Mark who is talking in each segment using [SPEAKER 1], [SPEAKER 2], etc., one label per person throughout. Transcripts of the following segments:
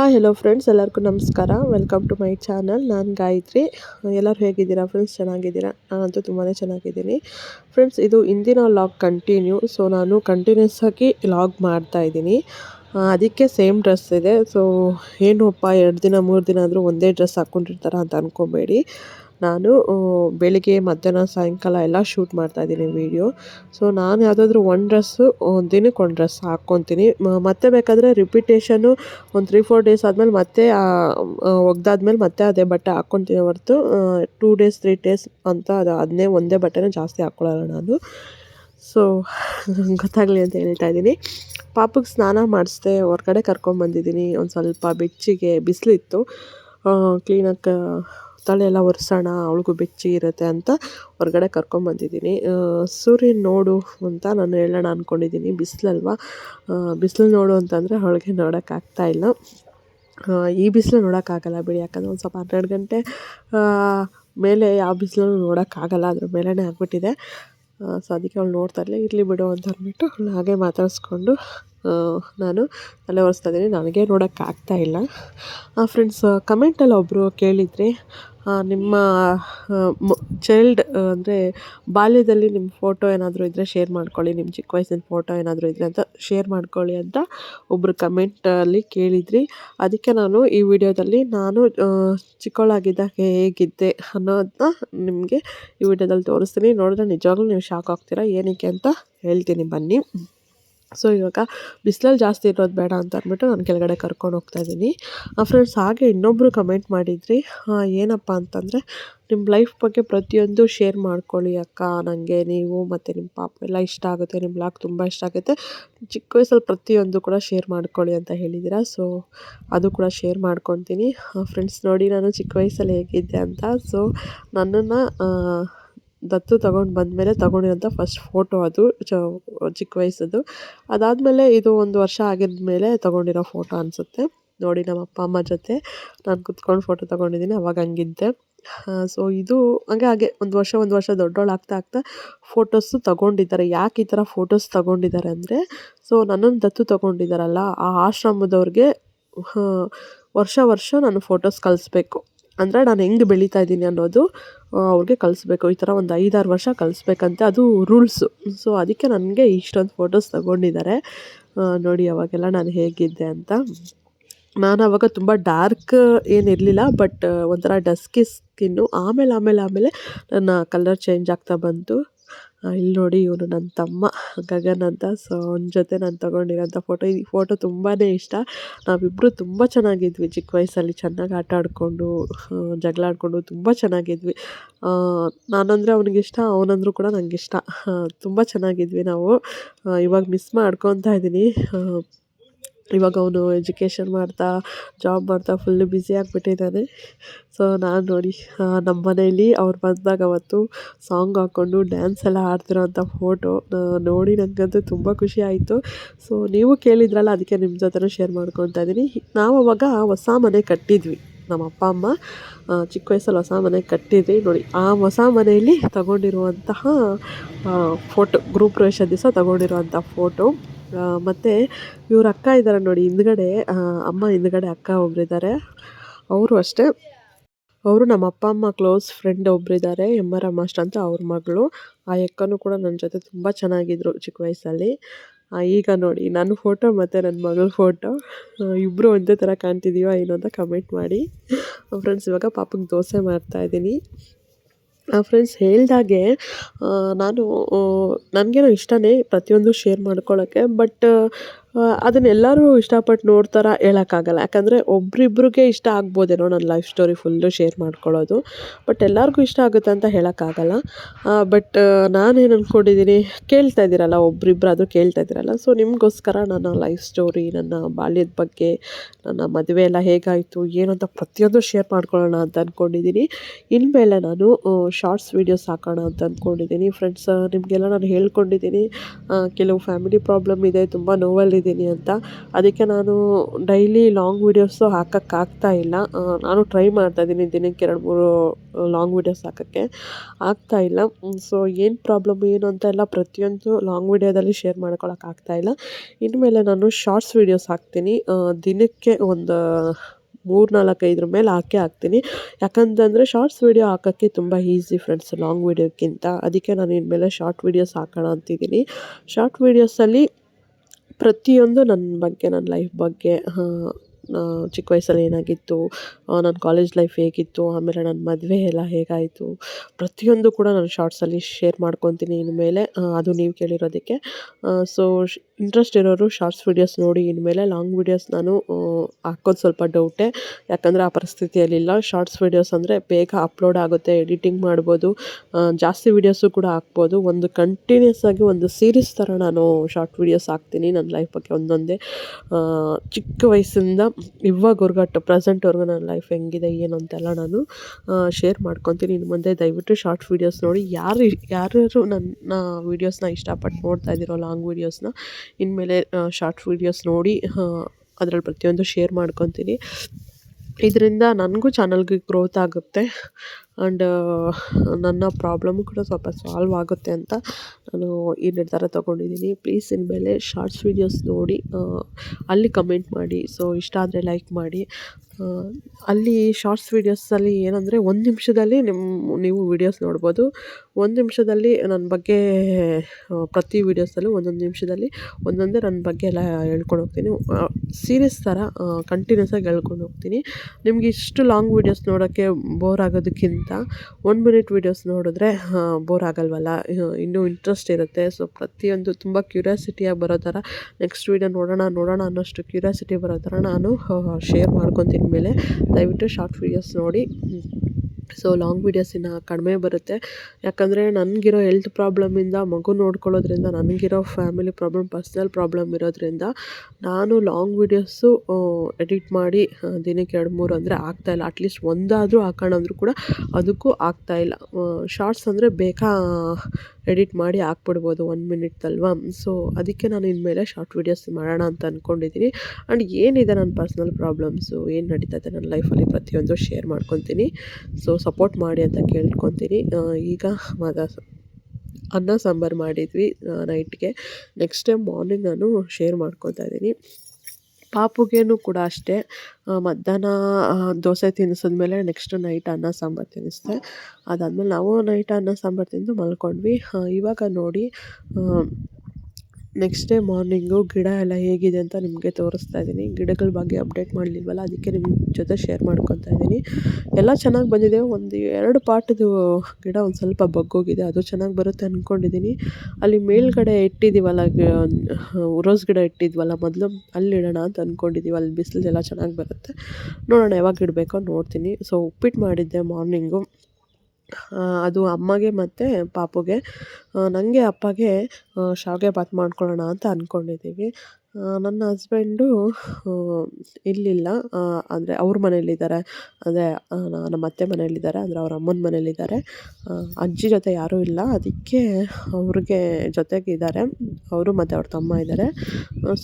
[SPEAKER 1] Hi hello friends ಎಲ್ಲರಿಗೂ ನಮಸ್ಕಾರ. Welcome to my channel ನಾನು ಗಾಯತ್ರಿ. ಎಲ್ಲರೂ ಹೇಗಿದ್ದೀರಾ ಫ್ರೆಂಡ್ಸ್ ಚೆನ್ನಾಗಿದ್ದೀರಾ? ನಾನಂತೂ ತುಂಬಾ ಚೆನ್ನಾಗಿದ್ದೀನಿ. ಫ್ರೆಂಡ್ಸ್ ಇದು ಇಂದಿನ ಲಾಗ್ ಕಂಟಿನ್ಯೂ ಸೊ ನಾನು ಕಂಟಿನ್ಯೂಸ್ ಆಗಿ ಲಾಗ್ ಮಾಡ್ತಾ ಇದ್ದೀನಿ. ಅದಕ್ಕೆ ಸೇಮ್ ಡ್ರೆಸ್ ಇದೆ. ಸೊ ಏನು ಅಪ್ಪ ಎರಡು ದಿನ, ಮೂರು ದಿನ ಆದರೂ ಒಂದೇ ಡ್ರೆಸ್ ಹಾಕ್ಕೊಂಡಿರ್ತಾರ ಅಂತ ಅಂದ್ಕೊಬೇಡಿ ನಾನು ಬೆಳಿಗ್ಗೆ, ಮಧ್ಯಾಹ್ನ, ಸಾಯಂಕಾಲ ಎಲ್ಲ ಶೂಟ್ ಮಾಡ್ತಾ ಇದ್ದೀನಿ ವೀಡಿಯೋ. ಸೊ, ನಾನು ಯಾವುದಾದ್ರೂ ಒಂದು ಡ್ರೆಸ್ಸು ದಿನಕ್ಕೆ ಒಂದು ಡ್ರೆಸ್ ಹಾಕ್ಕೊತೀನಿ. ಮತ್ತೆ ಬೇಕಾದರೆ ರಿಪಿಟೇಷನು ಒಂದು ತ್ರೀ ಫೋರ್ ಡೇಸ್ ಆದಮೇಲೆ ಮತ್ತೆ ಒಗ್ದಾದ್ಮೇಲೆ ಮತ್ತೆ ಅದೇ ಬಟ್ಟೆ ಹಾಕ್ಕೊತೀನಿ ಹೊರತು. ಟೂ ಡೇಸ್ ತ್ರೀ ಡೇಸ್ ಅಂತ ಅದು ಅದನ್ನೇ ಒಂದೇ ಬಟ್ಟೆನೇ ಜಾಸ್ತಿ ಹಾಕ್ಕೊಳ್ಳಲ್ಲ ನಾನು. ಸೊ, ಗೊತ್ತಾಗಲಿ ಅಂತ ಹೇಳ್ತಾ ಇದ್ದೀನಿ. ಪಾಪಗೆ ಸ್ನಾನ ಮಾಡಿಸ್ದೆ ಹೊರಗಡೆ ಕರ್ಕೊಂಬಂದಿದ್ದೀನಿ. ಒಂದು ಸ್ವಲ್ಪ ಬೆಚ್ಚಿಗೆ, ಬಿಸಿಲಿತ್ತು. ಕ್ಲೀನಾಗಿ ತಲೆ ಎಲ್ಲ ಒರೆಸೋಣ, ಅವಳಿಗೂ ಬೆಚ್ಚಗಿರುತ್ತೆ ಅಂತ ಹೊರಗಡೆ ಕರ್ಕೊಂಬಂದಿದ್ದೀನಿ ಸೂರ್ಯನ ನೋಡು ಅಂತ ನಾನು ಹೇಳೋಣ ಅಂದ್ಕೊಂಡಿದ್ದೀನಿ ಬಿಸಿಲಲ್ವಾ? ಬಿಸಿಲು ನೋಡು ಅಂತಂದರೆ ಅವಳಿಗೆ ನೋಡೋಕ್ಕಾಗ್ತಾಯಿಲ್ಲ ಈ ಬಿಸಿಲು ನೋಡೋಕ್ಕಾಗಲ್ಲ ಬಿಡಿ. ಯಾಕಂದರೆ ಒಂದು ಸ್ವಲ್ಪ ಹನ್ನೆರಡು ಗಂಟೆ ಮೇಲೆ ಯಾವ ಬಿಸಿಲು ನೋಡೋಕ್ಕಾಗಲ್ಲ ಅದ್ರ ಮೇಲೇ ಆಗಿಬಿಟ್ಟಿದೆ. ಸೊ ಅದಕ್ಕೆ ಅವಳು ನೋಡ್ತಾ ಇರಲಿ. ಇರಲಿ ಬಿಡು ಅಂತ ಅಂದ್ಬಿಟ್ಟು ಹಾಗೆ ಮಾತಾಡಿಸ್ಕೊಂಡು ನಾನು ತಲೆ ಒರೆಸ್ತಾ ಇದ್ದೀನಿ ನನಗೆ ನೋಡೋಕ್ಕಾಗ್ತಾಯಿಲ್ಲ ಫ್ರೆಂಡ್ಸ್ ಕಮೆಂಟಲ್ಲಿ ಒಬ್ಬರು ಕೇಳಿದರೆ ನಿಮ್ಮ ಚೈಲ್ಡ್ ಅಂದರೆ ಬಾಲ್ಯದಲ್ಲಿ ನಿಮ್ಮ ಫೋಟೋ ಏನಾದರೂ ಇದ್ದರೆ ಶೇರ್ ಮಾಡ್ಕೊಳ್ಳಿ, ನಿಮ್ಮ ಚಿಕ್ಕ ವಯಸ್ಸಿನ ಫೋಟೋ ಏನಾದರೂ ಇದ್ದರೆ ಅಂತ ಶೇರ್ ಮಾಡ್ಕೊಳ್ಳಿ ಅಂತ ಒಬ್ಬರು ಕಮೆಂಟಲ್ಲಿ ಕೇಳಿದ್ರಿ. ಅದಕ್ಕೆ ನಾನು ಈ ವಿಡಿಯೋದಲ್ಲಿ ನಾನು ಚಿಕ್ಕವಳಾಗಿದ್ದಾಗ ಹೇಗಿದ್ದೆ ಅನ್ನೋದನ್ನ ನಿಮಗೆ ಈ ವಿಡಿಯೋದಲ್ಲಿ ತೋರಿಸ್ತೀನಿ. ನೋಡಿದ್ರೆ ನಿಜವಾಗ್ಲೂ ನೀವು ಶಾಕ್ ಆಗ್ತೀರಾ? ಏನಕ್ಕೆ ಅಂತ ಹೇಳ್ತೀನಿ. ಬನ್ನಿ. ಸೊ ಇವಾಗ ಬಿಸಿಲಲ್ಲಿ ಜಾಸ್ತಿ ಇರೋದು ಬೇಡ ಅಂತ ಅಂದ್ಬಿಟ್ಟು ನಾನು ಕೆಳಗಡೆ ಕರ್ಕೊಂಡು ಹೋಗ್ತಾ ಇದ್ದೀನಿ ಫ್ರೆಂಡ್ಸ್ ಹಾಗೆ ಇನ್ನೊಬ್ಬರು ಕಮೆಂಟ್ ಮಾಡಿದ್ರಿ ಏನಪ್ಪ ಅಂತಂದರೆ ನಿಮ್ಮ ಲೈಫ್ ಬಗ್ಗೆ ಪ್ರತಿಯೊಂದು ಶೇರ್ ಮಾಡ್ಕೊಳ್ಳಿ ಅಕ್ಕ. ನನಗೆ ನೀವು ಮತ್ತು ನಿಮ್ಮ ಪಾಪ ಎಲ್ಲ ಇಷ್ಟ ಆಗುತ್ತೆ ನಿಮ್ಮ ಬ್ಲಾಗ್ ತುಂಬ ಇಷ್ಟ ಆಗುತ್ತೆ. ಚಿಕ್ಕ ವಯಸ್ಸಲ್ಲಿ ಪ್ರತಿಯೊಂದು ಕೂಡ ಶೇರ್ ಮಾಡ್ಕೊಳ್ಳಿ ಅಂತ ಹೇಳಿದ್ದೀರಾ ಸೊ ಅದು ಕೂಡ ಶೇರ್ ಮಾಡ್ಕೊತೀನಿ. ಫ್ರೆಂಡ್ಸ್ ನೋಡಿ ನಾನು ಚಿಕ್ಕ ವಯಸ್ಸಲ್ಲಿ ಹೇಗಿದ್ದೆ ಅಂತ. ಸೊ ನನ್ನನ್ನು ದತ್ತು ತಗೊಂಡು ಬಂದಮೇಲೆ ತಗೊಂಡಿರೋಂಥ ಫಸ್ಟ್ ಫೋಟೋ ಅದು, ಚ, ಚಿಕ್ಕ ವಯಸ್ಸದ್ದು. ಅದಾದಮೇಲೆ ಇದು ಒಂದು ವರ್ಷ ಆಗಿದ್ಮೇಲೆ ತಗೊಂಡಿರೋ ಫೋಟೋ ಅನಿಸುತ್ತೆ. ನೋಡಿ ನಮ್ಮ ಅಪ್ಪ, ಅಮ್ಮ ಜೊತೆ ನಾನು ಕುತ್ಕೊಂಡು ಫೋಟೋ ತಗೊಂಡಿದ್ದೀನಿ, ಅವಾಗ ಹಂಗಿದ್ದೆ. ಸೊ ಇದು ಹಂಗೆ ಹಾಗೆ ಒಂದು ವರ್ಷ ಒಂದು ವರ್ಷ ದೊಡ್ಡವಳು ಆಗ್ತಾ ಆಗ್ತಾ ಫೋಟೋಸು ತಗೊಂಡಿದ್ದಾರೆ. ಯಾಕೆ ಈ ಥರ ಫೋಟೋಸ್ ತಗೊಂಡಿದ್ದಾರೆ ಅಂದರೆ ಸೊ ನನ್ನನ್ನು ದತ್ತು ತಗೊಂಡಿದ್ದಾರಲ್ಲ, ಆ ಆಶ್ರಮದವ್ರಿಗೆ ವರ್ಷ ವರ್ಷ ನಾನು ಫೋಟೋಸ್ ಕಳಿಸ್ಬೇಕು. ಅಂದರೆ ನಾನು ಹೆಂಗೆ ಬೆಳೀತಾ ಇದ್ದೀನಿ ಅನ್ನೋದು ಅವ್ರಿಗೆ ಕಳಿಸ್ಬೇಕು. ಈ ಥರ ಒಂದು ಐದಾರು ವರ್ಷ ಕಳಿಸ್ಬೇಕಂತೆ. ಅದು ರೂಲ್ಸು ಸೊ ಅದಕ್ಕೆ ನನಗೆ ಇಷ್ಟೊಂದು ಫೋಟೋಸ್ ತಗೊಂಡಿದ್ದಾರೆ. ನೋಡಿ, ಅವಾಗೆಲ್ಲ ನಾನು ಹೇಗಿದ್ದೆ ಅಂತ. ನಾನು ಅವಾಗ ತುಂಬ ಡಾರ್ಕ್ ಏನಿರಲಿಲ್ಲ ಬಟ್ ಒಂಥರ ಡಸ್ಕಿ ಸ್ಕಿನ್ನು ಆಮೇಲೆ ಆಮೇಲೆ ಆಮೇಲೆ ನನ್ನ ಕಲರ್ ಚೇಂಜ್ ಆಗ್ತಾ ಬಂತು. ಇಲ್ಲಿ ನೋಡಿ ಇವನು ನನ್ನ ತಮ್ಮ. ಗಗನ್ ಅಂತ, ಸೊ ಅವನ ಜೊತೆ ನಾನು ತೊಗೊಂಡಿರೋಂಥ ಫೋಟೋ ಈ ಫೋಟೋ ತುಂಬಾ ಇಷ್ಟ. ನಾವಿಬ್ಬರು ತುಂಬ ಚೆನ್ನಾಗಿದ್ವಿ. ಚಿಕ್ಕ ವಯಸ್ಸಲ್ಲಿ ಚೆನ್ನಾಗಿ ಆಟ ಆಡಿಕೊಂಡು ಜಗಳ ಆಡಿಕೊಂಡು ತುಂಬ ಚೆನ್ನಾಗಿದ್ವಿ. ನಾನಂದರೆ ಅವನಿಗಿಷ್ಟ ಅವನಂದರೂ ಕೂಡ ನನಗಿಷ್ಟ ತುಂಬ ಚೆನ್ನಾಗಿದ್ವಿ ನಾವು. ಇವಾಗ ಮಿಸ್ ಮಾಡ್ಕೊತಾ ಇದ್ದೀನಿ ಇವಾಗ ಅವನು ಎಜುಕೇಷನ್ ಮಾಡ್ತಾ ಜಾಬ್ ಮಾಡ್ತಾ ಫುಲ್ಲು ಬ್ಯುಸಿ ಆಗಿಬಿಟ್ಟಿದ್ದಾನೆ. ಸೊ ನಾನು ನೋಡಿ ನಮ್ಮ ಮನೇಲಿ ಅವ್ರು ಬಂದಾಗ ಅವತ್ತು ಸಾಂಗ್ ಹಾಕ್ಕೊಂಡು ಡ್ಯಾನ್ಸ್ ಎಲ್ಲ ಆಡ್ತಿರೋಂಥ ಫೋಟೋ ನೋಡಿ ನನಗಂತೂ ತುಂಬ ಖುಷಿ ಆಯಿತು. ಸೊ ನೀವು ಕೇಳಿದ್ರಲ್ಲ, ಅದಕ್ಕೆ ನಿಮ್ಮ ಜೊತೆನೂ ಶೇರ್ ಮಾಡ್ಕೊತಾ ಇದ್ದೀನಿ ನಾವು ಅವಾಗ ಹೊಸ ಮನೆ ಕಟ್ಟಿದ್ವಿ. ನಮ್ಮ ಅಪ್ಪ, ಅಮ್ಮ ಚಿಕ್ಕ ವಯಸ್ಸಲ್ಲಿ ಹೊಸ ಮನೆ ಕಟ್ಟಿದ್ವಿ. ನೋಡಿ, ಆ ಹೊಸ ಮನೆಯಲ್ಲಿ ತಗೊಂಡಿರುವಂತಹ ಫೋಟೋ ಗ್ರೂಪ್ ಪ್ರವೇಶ ದಿವಸ ತಗೊಂಡಿರುವಂಥ ಫೋಟೋ ಮತ್ತು ಇವ್ರ ಅಕ್ಕ ಇದ್ದಾರೆ ನೋಡಿ, ಹಿಂದ್ಗಡೆ ಅಮ್ಮ ಹಿಂದ್ಗಡೆ ಅಕ್ಕ ಒಬ್ಬರಿದ್ದಾರೆ ಅವರು ಅಷ್ಟೇ. ಅವರು ನಮ್ಮ ಅಪ್ಪ, ಅಮ್ಮ ಕ್ಲೋಸ್ ಫ್ರೆಂಡ್ ಒಬ್ಬರಿದ್ದಾರೆ ಎಂ ಆರ್ ಅಮಾಸ್ಟ್ ಅಂತ ಅವ್ರ ಮಗಳು. ಆ ಅಕ್ಕನೂ ಕೂಡ ನನ್ನ ಜೊತೆ ತುಂಬ ಚೆನ್ನಾಗಿದ್ರು ಚಿಕ್ಕ ವಯಸ್ಸಲ್ಲಿ. ಈಗ ನೋಡಿ ನನ್ನ ಫೋಟೋ ಮತ್ತು ನನ್ನ ಮಗಳ ಫೋಟೋ ಇಬ್ಬರು ಒಂದೇ ಥರ ಕಾಣ್ತಿದ್ದೀವೋ ಏನು ಅಂತ ಕಮೆಂಟ್ ಮಾಡಿ. ಫ್ರೆಂಡ್ಸ್ ಇವಾಗ ಪಾಪಕ್ಕೆ ದೋಸೆ ಮಾಡ್ತಾಯಿದ್ದೀನಿ ಫ್ರೆಂಡ್ಸ್ ಹೇಳ್ದಾಗೆ ನಾನು ನನಗೇನೋ ಇಷ್ಟನೇ ಪ್ರತಿಯೊಂದು ಶೇರ್ ಮಾಡ್ಕೊಳ್ಳೋಕ್ಕೆ ಬಟ್ ಅದನ್ನೆಲ್ಲರೂ ಇಷ್ಟಪಟ್ಟು ನೋಡ್ತಾರ ಹೇಳೋಕ್ಕಾಗಲ್ಲ. ಯಾಕಂದರೆ ಒಬ್ರಿಬ್ರಿಗೆ ಇಷ್ಟ ಆಗ್ಬೋದೇನೋ ನನ್ನ ಲೈಫ್ ಸ್ಟೋರಿ ಫುಲ್ಲು ಶೇರ್ ಮಾಡ್ಕೊಳ್ಳೋದು. ಬಟ್ ಎಲ್ಲರಿಗೂ ಇಷ್ಟ ಆಗುತ್ತೆ ಅಂತ ಹೇಳೋಕ್ಕಾಗಲ್ಲ. ಬಟ್ ನಾನೇನು ಅಂದ್ಕೊಂಡಿದ್ದೀನಿ ಕೇಳ್ತಾ ಇದ್ದೀರಲ್ಲ ಒಬ್ರಿಬ್ಬರಾದರೂ ಕೇಳ್ತಾ ಇದ್ದೀರಲ್ಲ. ಸೊ ನಿಮಗೋಸ್ಕರ ನನ್ನ ಲೈಫ್ ಸ್ಟೋರಿ ನನ್ನ ಬಾಲ್ಯದ ಬಗ್ಗೆ, ನನ್ನ ಮದುವೆ ಎಲ್ಲ ಹೇಗಾಯಿತು ಏನು ಅಂತ ಪ್ರತಿಯೊಂದು ಶೇರ್ ಮಾಡ್ಕೊಳ್ಳೋಣ ಅಂತ ಅಂದ್ಕೊಂಡಿದ್ದೀನಿ ಇನ್ಮೇಲೆ ನಾನು ಶಾರ್ಟ್ಸ್ ವೀಡಿಯೋಸ್ ಹಾಕೋಣ ಅಂತ ಅಂದ್ಕೊಂಡಿದ್ದೀನಿ ಫ್ರೆಂಡ್ಸ್ ನಿಮಗೆಲ್ಲ ನಾನು ಹೇಳ್ಕೊಂಡಿದ್ದೀನಿ ಕೆಲವು ಫ್ಯಾಮಿಲಿ ಪ್ರಾಬ್ಲಮ್ ಇದೆ, ತುಂಬ ನೋವಲ್ಲಿ ಅಂದ್ಕೊಂಡಿದ್ದೀನಿ ಅಂತ. ಅದಕ್ಕೆ ನಾನು ಡೈಲಿ ಲಾಂಗ್ ವೀಡಿಯೋಸು ಹಾಕೋಕ್ಕಾಗ್ತಾ ಇಲ್ಲ. ನಾನು ಟ್ರೈ ಮಾಡ್ತಾ ಇದ್ದೀನಿ ದಿನಕ್ಕೆ ಎರಡು ಮೂರು ಲಾಂಗ್ ವೀಡಿಯೋಸ್ ಹಾಕೋಕ್ಕೆ. ಆಗ್ತಾ ಇಲ್ಲ. ಸೊ ಏನು ಪ್ರಾಬ್ಲಮ್ ಏನು ಅಂತ ಎಲ್ಲ ಪ್ರತಿಯೊಂದು ಲಾಂಗ್ ವೀಡಿಯೋದಲ್ಲಿ ಶೇರ್ ಮಾಡ್ಕೊಳಕ್ಕಾಗ್ತಾ ಇಲ್ಲ. ಇನ್ಮೇಲೆ ನಾನು ಶಾರ್ಟ್ಸ್ ವೀಡಿಯೋಸ್ ಹಾಕ್ತೀನಿ. ದಿನಕ್ಕೆ ಒಂದು ಮೂರು ನಾಲ್ಕು ಐದರ ಮೇಲೆ ಹಾಕೇ ಹಾಕ್ತೀನಿ. ಯಾಕಂತಂದರೆ ಶಾರ್ಟ್ಸ್ ವೀಡಿಯೋ ಹಾಕೋಕ್ಕೆ ತುಂಬ ಈಸಿ ಫ್ರೆಂಡ್ಸ್ ಲಾಂಗ್ ವೀಡಿಯೋಕ್ಕಿಂತ ಅದಕ್ಕೆ ನಾನು ಇನ್ಮೇಲೆ ಶಾರ್ಟ್ ವೀಡಿಯೋಸ್ ಹಾಕೋಣ ಅಂತಿದ್ದೀನಿ. ಶಾರ್ಟ್ ವೀಡಿಯೋಸಲ್ಲಿ ಪ್ರತಿಯೊಂದು ನನ್ನ ಬಗ್ಗೆ, ನನ್ನ ಲೈಫ್ ಬಗ್ಗೆ ಚಿಕ್ಕ ವಯಸ್ಸಲ್ಲಿ ಏನಾಗಿತ್ತು ನನ್ನ ಕಾಲೇಜ್ ಲೈಫ್ ಹೇಗಿತ್ತು, ಆಮೇಲೆ ನನ್ನ ಮದುವೆ ಎಲ್ಲ ಹೇಗಾಯಿತು, ಪ್ರತಿಯೊಂದು ಕೂಡ ನಾನು ಶಾರ್ಟ್ಸಲ್ಲಿ ಶೇರ್ ಮಾಡ್ಕೊತೀನಿ ಇನ್ಮೇಲೆ ಅದು ನೀವು ಕೇಳಿರೋದಕ್ಕೆ. ಸೊ ಇಂಟ್ರೆಸ್ಟ್ ಇರೋರು ಶಾರ್ಟ್ಸ್ ವೀಡಿಯೋಸ್ ನೋಡಿ ಇನ್ಮೇಲೆ ಲಾಂಗ್ ವೀಡಿಯೋಸ್ ನಾನು ಹಾಕೋದು ಸ್ವಲ್ಪ ಡೌಟೇ ಯಾಕಂದರೆ ಆ ಪರಿಸ್ಥಿತಿಯಲ್ಲಿಲ್ಲ ಶಾರ್ಟ್ಸ್ ವೀಡಿಯೋಸ್ ಅಂದರೆ ಬೇಗ ಅಪ್ಲೋಡ್ ಆಗುತ್ತೆ ಎಡಿಟಿಂಗ್ ಮಾಡ್ಬೋದು ಜಾಸ್ತಿ ವೀಡಿಯೋಸು ಕೂಡ ಹಾಕ್ಬೋದು. ಒಂದು ಕಂಟಿನ್ಯೂಸ್ ಆಗಿ ಒಂದು ಸೀರೀಸ್ ಥರ ನಾನು ಶಾರ್ಟ್ ವೀಡಿಯೋಸ್ ಹಾಕ್ತೀನಿ ನನ್ನ ಲೈಫ್ ಬಗ್ಗೆ ಒಂದೊಂದೇ. ಚಿಕ್ಕ ವಯಸ್ಸಿಂದ ಇವಾಗವರೆಗೂ ಅಟ್ ಪ್ರೆಸೆಂಟ್ವರೆಗೂ ನನ್ನ ಲೈಫ್ ಹೆಂಗಿದೆ, ಏನು ಅಂತೆಲ್ಲ ನಾನು ಶೇರ್ ಮಾಡ್ಕೊತೀನಿ. ಇನ್ನು ಮುಂದೆ ದಯವಿಟ್ಟು ಶಾರ್ಟ್ ವೀಡಿಯೋಸ್ ನೋಡಿ. ಯಾರು, ಯಾರ್ಯಾರು ನನ್ನ ವೀಡಿಯೋಸ್ನ ಇಷ್ಟಪಟ್ಟು ನೋಡ್ತಾ ಇದ್ದೀರೋ ಲಾಂಗ್ ವೀಡಿಯೋಸ್ನ ಇನ್ಮೇಲೆ ಶಾರ್ಟ್ ವೀಡಿಯೋಸ್ ನೋಡಿ ಅದರಲ್ಲಿ ಪ್ರತಿಯೊಂದು ಶೇರ್ ಮಾಡ್ಕೊತೀನಿ. ಇದರಿಂದ ನನಗೂ ಚಾನಲ್ಗೆ ಗ್ರೋತ್ ಆಗುತ್ತೆ. ಆ್ಯಂಡ್ ನನ್ನ ಪ್ರಾಬ್ಲಮ್ ಕೂಡ ಸ್ವಲ್ಪ ಸಾಲ್ವ್ ಆಗುತ್ತೆ ಅಂತ ನಾನು ಈ ನಿರ್ಧಾರ ತೊಗೊಂಡಿದ್ದೀನಿ. ಪ್ಲೀಸ್ ಮೇಲೆ ಶಾರ್ಟ್ಸ್ ವೀಡಿಯೋಸ್ ನೋಡಿ ಅಲ್ಲಿ ಕಮೆಂಟ್ ಮಾಡಿ. ಸೊ ಇಷ್ಟ ಆದರೆ ಲೈಕ್ ಮಾಡಿ. ಅಲ್ಲಿ ಶಾರ್ಟ್ಸ್ ವೀಡಿಯೋಸಲ್ಲಿ ಏನಂದರೆ ಒಂದು ನಿಮಿಷದಲ್ಲಿ ನಿಮ್ಮ ನೀವು ವೀಡಿಯೋಸ್ ನೋಡ್ಬೋದು. ಒಂದು ನಿಮಿಷದಲ್ಲಿ ನನ್ನ ಬಗ್ಗೆ ಪ್ರತಿ ವೀಡಿಯೋಸಲ್ಲೂ ಒಂದೊಂದು ನಿಮಿಷದಲ್ಲಿ ಒಂದೊಂದೇ ನನ್ನ ಬಗ್ಗೆ ಎಲ್ಲ ಹೇಳ್ಕೊಂಡು ಹೋಗ್ತೀನಿ. ಸೀರಿಯಸ್ ಥರ ಕಂಟಿನ್ಯೂಸ್ ಆಗಿ ಹೇಳ್ಕೊಂಡು ಹೋಗ್ತೀನಿ. ನಿಮಗೆ ಇಷ್ಟು ಲಾಂಗ್ ವೀಡಿಯೋಸ್ ನೋಡೋಕ್ಕೆ ಬೋರ್ ಆಗೋದಕ್ಕಿಂತ ಒನ್ ಮಿನಿಟ್ ವೀಡಿಯೋಸ್ ನೋಡಿದ್ರೆ ಬೋರ್ ಆಗಲ್ವಲ್ಲ. ಇನ್ನೂ ಇಂಟ್ರೆಸ್ಟ್ ಇರುತ್ತೆ. ಸೊ ಪ್ರತಿಯೊಂದು ತುಂಬ ಕ್ಯೂರಿಯಾಸಿಟಿಯಾಗಿ ಬರೋ ಥರ ನೆಕ್ಸ್ಟ್ ವೀಡಿಯೋ ನೋಡೋಣ ನೋಡೋಣ ಅನ್ನೋಷ್ಟು ಕ್ಯೂರಿಯಾಸಿಟಿ ಬರೋ ಥರ ನಾನು ಶೇರ್ ಮಾಡ್ಕೊತೀನಿ ಮೇಲೆ. ದಯವಿಟ್ಟು ಶಾರ್ಟ್ ವೀಡಿಯೋಸ್ ನೋಡಿ. ಸೊ ಲಾಂಗ್ ವೀಡಿಯೋಸಿನ ಕಡಿಮೆ ಬರುತ್ತೆ. ಯಾಕಂದರೆ ನನಗಿರೋ ಹೆಲ್ತ್ ಪ್ರಾಬ್ಲಮಿಂದ ಮಗು ನೋಡ್ಕೊಳ್ಳೋದ್ರಿಂದ, ನನಗಿರೋ ಫ್ಯಾಮಿಲಿ ಪ್ರಾಬ್ಲಮ್ ಪರ್ಸ್ನಲ್ ಪ್ರಾಬ್ಲಮ್ ಇರೋದ್ರಿಂದ, ನಾನು ಲಾಂಗ್ ವೀಡಿಯೋಸು ಎಡಿಟ್ ಮಾಡಿ ದಿನಕ್ಕೆ ಎರಡು, ಮೂರು ಅಂದರೆ ಆಗ್ತಾಯಿಲ್ಲ ಅಟ್ಲೀಸ್ಟ್ ಒಂದಾದರೂ ಹಾಕೋಣ ಅಂದರೂ ಕೂಡ ಅದಕ್ಕೂ ಆಗ್ತಾಯಿಲ್ಲ ಶಾರ್ಟ್ಸ್ ಅಂದರೆ ಬೇಕಾ? ಎಡಿಟ್ ಮಾಡಿ ಹಾಕ್ಬಿಡ್ಬೋದು ಒನ್ ಮಿನಿಟ್ದಲ್ವಾ ಸೊ ಅದಕ್ಕೆ ನಾನು ಇನ್ಮೇಲೆ ಶಾರ್ಟ್ ವೀಡಿಯೋಸ್ ಮಾಡೋಣ ಅಂತ ಅಂದ್ಕೊಂಡಿದ್ದೀನಿ ಆ್ಯಂಡ್ ಏನಿದೆ ನನ್ನ ಪರ್ಸ್ನಲ್ ಪ್ರಾಬ್ಲಮ್ಸು ಏನು ನಡೀತದೆ ನನ್ನ ಲೈಫಲ್ಲಿ ಪ್ರತಿಯೊಂದು ಶೇರ್ ಮಾಡ್ಕೊತೀನಿ. ಸೊ ಸಪೋರ್ಟ್ ಮಾಡಿ ಅಂತ ಕೇಳ್ಕೊತೀನಿ. ಈಗ ಮಗ ಅನ್ನ, ಸಾಂಬಾರು ಮಾಡಿದ್ವಿ ನೈಟ್ಗೆ ನೆಕ್ಸ್ಟ್ ಟೈಮ್ ಮಾರ್ನಿಂಗ್ ನಾನು ಶೇರ್ ಮಾಡ್ಕೊತಾ ಇದ್ದೀನಿ ಪಾಪುಗೇನು ಕೂಡ ಅಷ್ಟೇ. ಮಧ್ಯಾಹ್ನ ದೋಸೆ ತಿನ್ನಿಸಿದ್ಮೇಲೆ ನೆಕ್ಸ್ಟ್ ನೈಟ್ ಅನ್ನ ಸಾಂಬಾರು ತಿನ್ನಿಸ್ದೆ. ಅದಾದಮೇಲೆ ನಾವು ನೈಟ್ ಅನ್ನ ಸಾಂಬಾರು ತಿಂದು ಮಲ್ಕೊಂಡ್ವಿ. ಇವಾಗ ನೋಡಿ ನೆಕ್ಸ್ಟ್ ಡೇ ಮಾರ್ನಿಂಗು ಗಿಡ ಎಲ್ಲ ಹೇಗಿದೆ ಅಂತ ನಿಮಗೆ ತೋರಿಸ್ತಾ ಇದ್ದೀನಿ. ಗಿಡಗಳ ಬಗ್ಗೆ ಅಪ್ಡೇಟ್ ಮಾಡಲಿಲ್ವಲ್ಲ, ಅದಕ್ಕೆ ನಿಮ್ಮ ಜೊತೆ ಶೇರ್ ಮಾಡ್ಕೊತಾ ಇದ್ದೀನಿ. ಎಲ್ಲ ಚೆನ್ನಾಗಿ ಬಂದಿದೆ. ಒಂದು ಎರಡು ಪಾರ್ಟ್ದು ಗಿಡ ಒಂದು ಸ್ವಲ್ಪ ಬಗ್ಗೋಗಿದೆ. ಅದು ಚೆನ್ನಾಗಿ ಬರುತ್ತೆ ಅಂದ್ಕೊಂಡಿದ್ದೀನಿ ಅಲ್ಲಿ ಮೇಲ್ಗಡೆ ಇಟ್ಟಿದ್ದೀವಲ್ಲ ರೋಸ್ ಗಿಡ ಇಟ್ಟಿದ್ವಲ್ಲ, ಮೊದಲು ಅಲ್ಲಿ ಇಡೋಣ ಅಂತ ಅಂದ್ಕೊಂಡಿದ್ದೀವಿ ಅಲ್ಲಿ ಬಿಸಿಲೆಲ್ಲ ಚೆನ್ನಾಗಿ ಬರುತ್ತೆ. ನೋಡೋಣ ಯಾವಾಗ ಇಡಬೇಕೋ ನೋಡ್ತೀನಿ. ಸೊ ಉಪ್ಪಿಟ್ಟು ಮಾಡಿದ್ದೆ ಮಾರ್ನಿಂಗು ಅದು ಅಮ್ಮಗೆ ಮತ್ತು ಪಾಪುಗೆ ನನಗೆ ಅಪ್ಪಗೆ ಶಾವಿಗೆ ಬಾತ್ ಮಾಡ್ಕೊಳ್ಳೋಣ ಅಂತ ಅಂದ್ಕೊಂಡಿದ್ದೀವಿ ನನ್ನ ಹಸ್ಬೆಂಡು ಇಲ್ಲಿಲ್ಲ. ಅಂದರೆ ಅವ್ರ ಮನೇಲಿದ್ದಾರೆ ಅಂದರೆ ನಮ್ಮ ಅತ್ತೆ ಮನೇಲಿದ್ದಾರೆ ಅಂದರೆ ಅವ್ರ ಅಮ್ಮನ ಮನೇಲಿದ್ದಾರೆ ಅಜ್ಜಿ ಜೊತೆ ಯಾರೂ ಇಲ್ಲ. ಅದಕ್ಕೆ ಅವ್ರಿಗೆ ಜೊತೆಗಿದ್ದಾರೆ ಅವರು ಮತ್ತು ಅವ್ರ ತಮ್ಮ ಇದ್ದಾರೆ.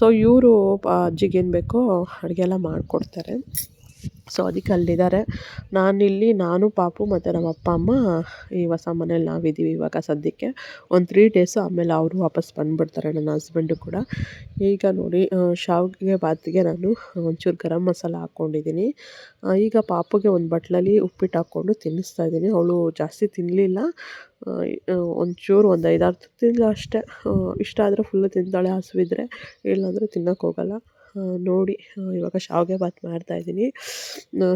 [SPEAKER 1] ಸೊ ಇವರು ಅಜ್ಜಿಗೆ ಏನು ಬೇಕೋ ಅಡುಗೆ ಎಲ್ಲ ಮಾಡಿಕೊಡ್ತಾರೆ. ಸೊ ಅದಕ್ಕೆ ಅಲ್ಲಿದ್ದಾರೆ. ನಾನಿಲ್ಲಿ ನಾನು ಪಾಪು ಮತ್ತು ನಮ್ಮ ಅಪ್ಪ ಅಮ್ಮ ಈ ಹೊಸ ಮನೇಲಿ ನಾವಿದ್ದೀವಿ ಇವಾಗ ಸದ್ಯಕ್ಕೆ. ಒಂದು ತ್ರೀ ಡೇಸು ಆಮೇಲೆ ಅವರು ವಾಪಸ್ ಬಂದುಬಿಡ್ತಾರೆ ನನ್ನ ಹಸ್ಬೆಂಡು ಕೂಡ. ಈಗ ನೋಡಿ ಶಾವಿಗೆ ಬಾತಿಗೆ ನಾನು ಒಂಚೂರು ಗರಂ ಮಸಾಲ ಹಾಕ್ಕೊಂಡಿದ್ದೀನಿ. ಈಗ ಪಾಪುಗೆ ಒಂದು ಬಟ್ಲಲ್ಲಿ ಉಪ್ಪಿಟ್ಟು ಹಾಕ್ಕೊಂಡು ತಿನ್ನಿಸ್ತಾ ಇದ್ದೀನಿ. ಅವಳು ಜಾಸ್ತಿ ತಿನ್ನಲಿಲ್ಲ ಒಂಚೂರು ಒಂದು ಐದಾರು ತಿಂಗಳು ಅಷ್ಟೇ. ಇಷ್ಟ ಆದರೆ ಫುಲ್ಲು ತಿಂತಾಳೆ ಹಸುವಿದ್ರೆ. ಇಲ್ಲಾಂದರೆ ತಿನ್ನೋಕೆ ಹೋಗಲ್ಲ. ಆ, ನೋಡಿ ಆ, ಇವಾಗ ಶಾವಿಗೆ ಬಾತ್ ಮಾಡ್ತಾಯಿದ್ದೀನಿ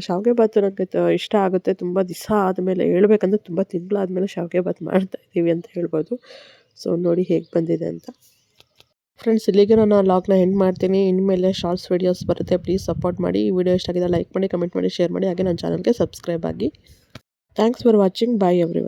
[SPEAKER 1] ಶಾವಿಗೆ ಬಾತು ನನಗೆ ಇಷ್ಟ ಆಗುತ್ತೆ. ತುಂಬ ದಿವಸ ಆದಮೇಲೆ ಹೇಳ್ಬೇಕಂದ್ರೆ ತುಂಬ ತಿಂಗಳಾದಮೇಲೆ ಶಾವಿಗೆ ಬಾತ್ ಮಾಡ್ತಾಯಿದ್ದೀವಿ ಅಂತ ಹೇಳ್ಬೋದು. ಸೊ ನೋಡಿ ಹೇಗೆ ಬಂದಿದೆ ಅಂತ. ಫ್ರೆಂಡ್ಸ್ ಇಲ್ಲಿಗೆ ನಾನು ಲಾಗ್ನ ಎಂಡ್ ಮಾಡ್ತೀನಿ. ಇನ್ಮೇಲೆ ಶಾರ್ಟ್ಸ್ ವೀಡಿಯೋಸ್ ಬರುತ್ತೆ. ಪ್ಲೀಸ್ ಸಪೋರ್ಟ್ ಮಾಡಿ. ಈ ವಿಡಿಯೋ ಇಷ್ಟ ಆಗಿದೆ ಲೈಕ್ ಮಾಡಿ ಕಮೆಂಟ್ ಮಾಡಿ ಶೇರ್ ಮಾಡಿ. ಹಾಗೆ ನನ್ನ ಚಾನಲ್ಗೆ ಸಬ್ಸ್ಕ್ರೈಬ್ ಆಗಿ. Thanks for watching bye every